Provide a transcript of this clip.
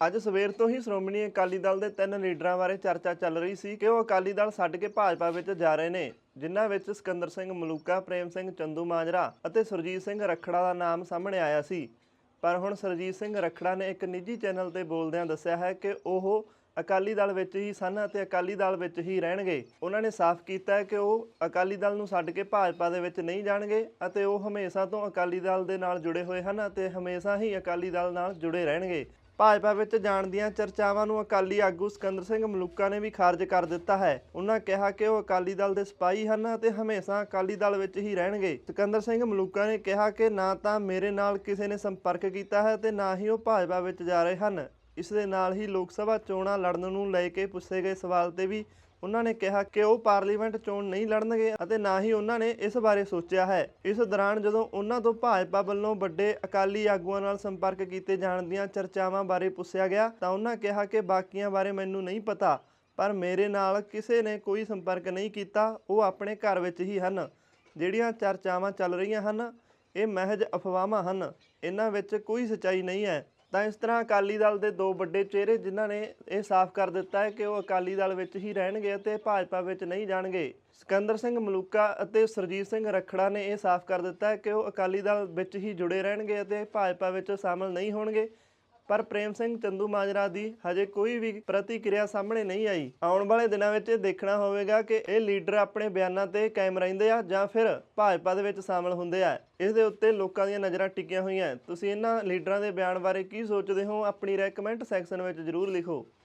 ਅੱਜ ਸਵੇਰ ਤੋਂ ਹੀ ਸ਼੍ਰੋਮਣੀ ਅਕਾਲੀ ਦਲ ਦੇ ਤਿੰਨ ਲੀਡਰਾਂ ਬਾਰੇ ਚਰਚਾ ਚੱਲ ਰਹੀ ਸੀ ਕਿ ਉਹ ਅਕਾਲੀ ਦਲ ਛੱਡ ਕੇ ਭਾਜਪਾ ਵਿੱਚ ਜਾ ਰਹੇ ਨੇ, ਜਿਨ੍ਹਾਂ ਵਿੱਚ ਸਿਕੰਦਰ ਸਿੰਘ ਮਲੂਕਾ, ਪ੍ਰੇਮ ਸਿੰਘ ਚੰਦੂ ਮਾਜਰਾ ਅਤੇ ਸੁਰਜੀਤ ਸਿੰਘ ਰਖੜਾ ਦਾ ਨਾਮ ਸਾਹਮਣੇ ਆਇਆ ਸੀ। ਪਰ ਹੁਣ ਸੁਰਜੀਤ ਸਿੰਘ ਰਖੜਾ ਨੇ ਇੱਕ ਨਿੱਜੀ ਚੈਨਲ ਤੇ ਬੋਲਦਿਆਂ ਦੱਸਿਆ ਹੈ ਕਿ ਉਹ ਅਕਾਲੀ ਦਲ ਵਿੱਚ ਹੀ ਸਨ ਅਤੇ ਅਕਾਲੀ ਦਲ ਵਿੱਚ ਹੀ ਰਹਿਣਗੇ। ਉਹਨਾਂ ਨੇ ਸਾਫ਼ ਕੀਤਾ ਕਿ ਉਹ ਅਕਾਲੀ ਦਲ ਨੂੰ ਛੱਡ ਕੇ ਭਾਜਪਾ ਦੇ ਵਿੱਚ ਨਹੀਂ ਜਾਣਗੇ ਅਤੇ ਉਹ ਹਮੇਸ਼ਾ ਤੋਂ ਅਕਾਲੀ ਦਲ ਦੇ ਨਾਲ ਜੁੜੇ ਹੋਏ ਹਨ ਅਤੇ ਹਮੇਸ਼ਾ ਹੀ ਅਕਾਲੀ ਦਲ ਨਾਲ ਜੁੜੇ ਰਹਿਣਗੇ। ਭਾਜਪਾ ਵਿੱਚ ਜਾਣ ਦੀਆਂ ਚਰਚਾਵਾਂ ਨੂੰ ਅਕਾਲੀ ਆਗੂ ਸਿਕੰਦਰ ਸਿੰਘ ਮਲੂਕਾ ਨੇ ਵੀ ਖਾਰਜ ਕਰ ਦਿੱਤਾ ਹੈ। ਉਹਨਾਂ ਕਿਹਾ ਕਿ ਉਹ ਅਕਾਲੀ ਦਲ ਦੇ ਸਿਪਾਹੀ ਹਨ ਅਤੇ ਹਮੇਸ਼ਾ ਅਕਾਲੀ ਦਲ ਵਿੱਚ ਹੀ ਰਹਿਣਗੇ। ਸਿਕੰਦਰ ਸਿੰਘ ਮਲੂਕਾ ਨੇ ਕਿਹਾ ਕਿ ਨਾ ਤਾਂ ਮੇਰੇ ਨਾਲ ਕਿਸੇ ਨੇ ਸੰਪਰਕ ਕੀਤਾ ਹੈ ਤੇ ਨਾ ਹੀ ਉਹ ਭਾਜਪਾ ਵਿੱਚ ਜਾ ਰਹੇ ਹਨ। ਇਸ ਦੇ ਨਾਲ ਹੀ ਲੋਕ ਸਭਾ ਚੋਣਾਂ ਲੜਨ ਨੂੰ ਲੈ ਕੇ ਪੁੱਛੇ ਗਏ ਸਵਾਲ ਤੇ ਵੀ ਉਹਨਾਂ ਨੇ ਕਿਹਾ ਕਿ ਉਹ ਪਾਰਲੀਮੈਂਟ ਚੋਣ ਨਹੀਂ ਲੜਨਗੇ ਅਤੇ ਨਾ ਹੀ ਉਹਨਾਂ ਨੇ ਇਸ ਬਾਰੇ ਸੋਚਿਆ ਹੈ। ਇਸ ਦੌਰਾਨ ਜਦੋਂ ਉਹਨਾਂ ਤੋਂ ਭਾਜਪਾ ਵੱਲੋਂ ਵੱਡੇ ਅਕਾਲੀ ਆਗੂਆਂ ਨਾਲ ਸੰਪਰਕ ਕੀਤੇ ਜਾਣ ਦੀਆਂ ਚਰਚਾਵਾਂ ਬਾਰੇ ਪੁੱਛਿਆ ਗਿਆ ਤਾਂ ਉਹਨਾਂ ਕਿਹਾ ਕਿ ਬਾਕੀਆਂ ਬਾਰੇ ਮੈਨੂੰ ਨਹੀਂ ਪਤਾ, ਪਰ ਮੇਰੇ ਨਾਲ ਕਿਸੇ ਨੇ ਕੋਈ ਸੰਪਰਕ ਨਹੀਂ ਕੀਤਾ, ਉਹ ਆਪਣੇ ਘਰ ਵਿੱਚ ਹੀ ਹਨ। ਜਿਹੜੀਆਂ ਚਰਚਾਵਾਂ ਚੱਲ ਰਹੀਆਂ ਹਨ, ਇਹ ਮਹਿਜ ਅਫਵਾਹਾਂ ਹਨ। ਇਹਨਾਂ ਵਿੱਚ ਕੋਈ ਸੱਚਾਈ ਨਹੀਂ ਹੈ। ਤਾਂ ਇਸ ਤਰ੍ਹਾਂ ਅਕਾਲੀ ਦਲ ਦੇ ਦੋ ਵੱਡੇ ਚਿਹਰੇ ਜਿਨ੍ਹਾਂ ਨੇ ਇਹ ਸਾਫ਼ ਕਰ ਦਿੱਤਾ ਹੈ ਕਿ ਉਹ ਅਕਾਲੀ ਦਲ ਵਿੱਚ ਹੀ ਰਹਿਣਗੇ ਅਤੇ ਭਾਜਪਾ ਵਿੱਚ ਨਹੀਂ ਜਾਣਗੇ। ਸਿਕੰਦਰ ਸਿੰਘ ਮਲੂਕਾ ਅਤੇ ਸਰਜੀਤ ਸਿੰਘ ਰਖੜਾ ਨੇ ਇਹ ਸਾਫ਼ ਕਰ ਦਿੱਤਾ ਹੈ ਕਿ ਉਹ ਅਕਾਲੀ ਦਲ ਵਿੱਚ ਹੀ ਜੁੜੇ ਰਹਿਣਗੇ ਅਤੇ ਭਾਜਪਾ ਵਿੱਚ ਸ਼ਾਮਲ ਨਹੀਂ ਹੋਣਗੇ। ਪਰ ਪ੍ਰੇਮ ਸਿੰਘ ਚੰਦੂ ਮਾਜਰਾ ਦੀ ਹਜੇ ਕੋਈ ਵੀ ਪ੍ਰਤੀਕਿਰਿਆ ਸਾਹਮਣੇ ਨਹੀਂ ਆਈ। ਆਉਣ ਵਾਲੇ ਦਿਨਾਂ ਵਿੱਚ ਇਹ ਦੇਖਣਾ ਹੋਵੇਗਾ ਕਿ ਇਹ ਲੀਡਰ ਆਪਣੇ ਬਿਆਨਾਂ ਤੇ ਕਾਇਮ ਰਹਿੰਦੇ ਆ ਜਾਂ ਫਿਰ ਭਾਜਪਾ ਦੇ ਵਿੱਚ ਸ਼ਾਮਲ ਹੁੰਦੇ ਆ। ਇਸ ਦੇ ਉੱਤੇ ਲੋਕਾਂ ਦੀਆਂ ਨਜ਼ਰਾਂ ਟਿਕੀਆਂ ਹੋਈਆਂ। ਤੁਸੀਂ ਇਹਨਾਂ ਲੀਡਰਾਂ ਦੇ ਬਿਆਨ ਬਾਰੇ ਕੀ ਸੋਚਦੇ ਹੋ? ਆਪਣੀ ਰਾਏ ਕਮੈਂਟ ਸੈਕਸ਼ਨ ਵਿੱਚ ਜ਼ਰੂਰ ਲਿਖੋ।